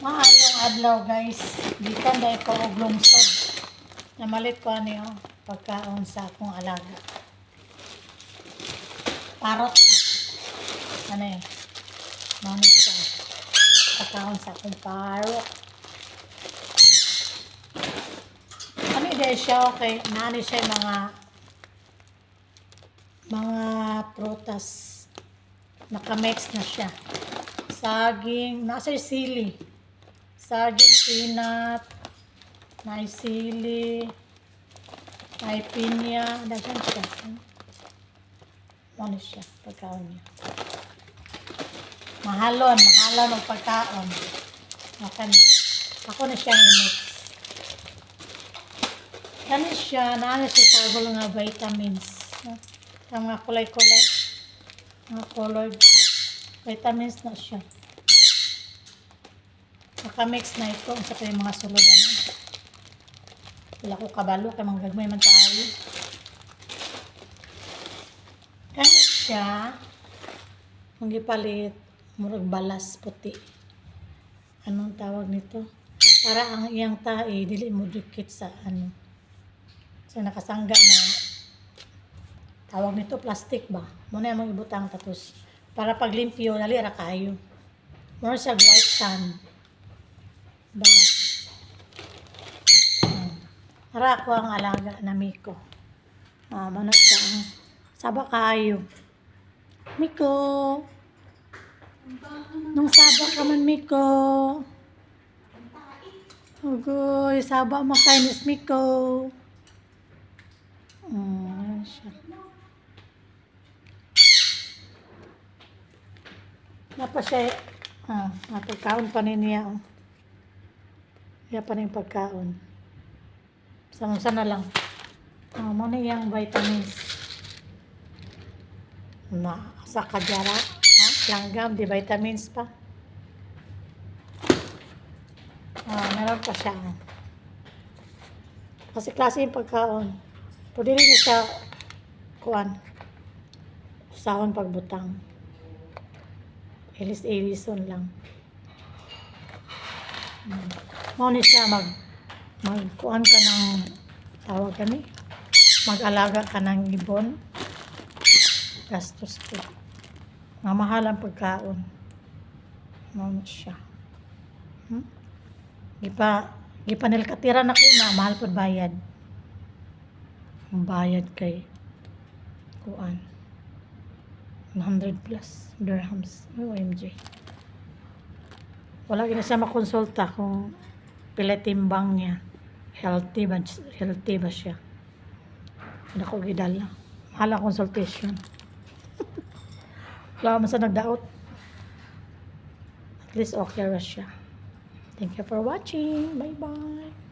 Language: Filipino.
Maayong adlaw guys. Gikan dahil ko og lungsod. Namalit ko ano yung pagkaon sa akong alaga. Parot. Ano eh. Manit siya. Pagkaon sa akong parot. Ano dahil siya okay. Nani siya mga mga prutas. Nakamix na siya. Saging. Nasa sili. Saging, peanut, may sili, may pinya, dagan siya. Ano siya, pagkaon niya. Mahalon, mahalon ang pagkaon. Na. Ako na siya mix. Kani siya, naano siya sagol nga vitamins. Ang mga kulay-kulay. Mga colored vitamins na siya. Nakamix na ito. Sa yung mga sulod. Ano? Wala ko kabalo. Kaya mga gagmay man tayo. Kani siya. Ang gipalit. Murag balas puti. Anong tawag nito? Para ang iyang tae, dili mo dikit sa ano. Sa nakasangga na tawag nito plastic ba? Muna yung mga ibutang tapos para paglimpyo, dali ra kayo. Mura siya white sand. Balas. Hmm. Ako ang alaga na Miko. Ah, manot ka ang saba kayo. Miko. Nung saba ka man, Miko. Ugoy, saba mo kainis, Miko. Hmm, siya. Napa siya, ah, napagkaon pa ni niya. Oh. Kaya pa na yung pagkaon. Sama na lang. Ah, mo na yung vitamins. Na, sa kadyara. Ha? Langgam, di vitamins pa. Ah, meron pa siya. Kasi klase yung pagkaon. Pwede rin siya, kuan, usahon pagbutang. Ilis Edison lang. Hmm. Ni siya mag magkuan ka ng tawag kani mag-alaga ka ng ibon. Gastos po. Nga mahal ang pagkaon. Mao ni siya? Hmm? gipa gipanil katira na ko na mahal pud bayad. Ang bayad kay kuan 100 plus dirhams. OMG. Wala gina siya makonsulta kung pila timbang niya. Healthy ba, healthy ba siya. Hindi ko gidala. Mahal ang consultation. Wala man sa nagdaot. At least okay ra siya. Thank you for watching. Bye-bye.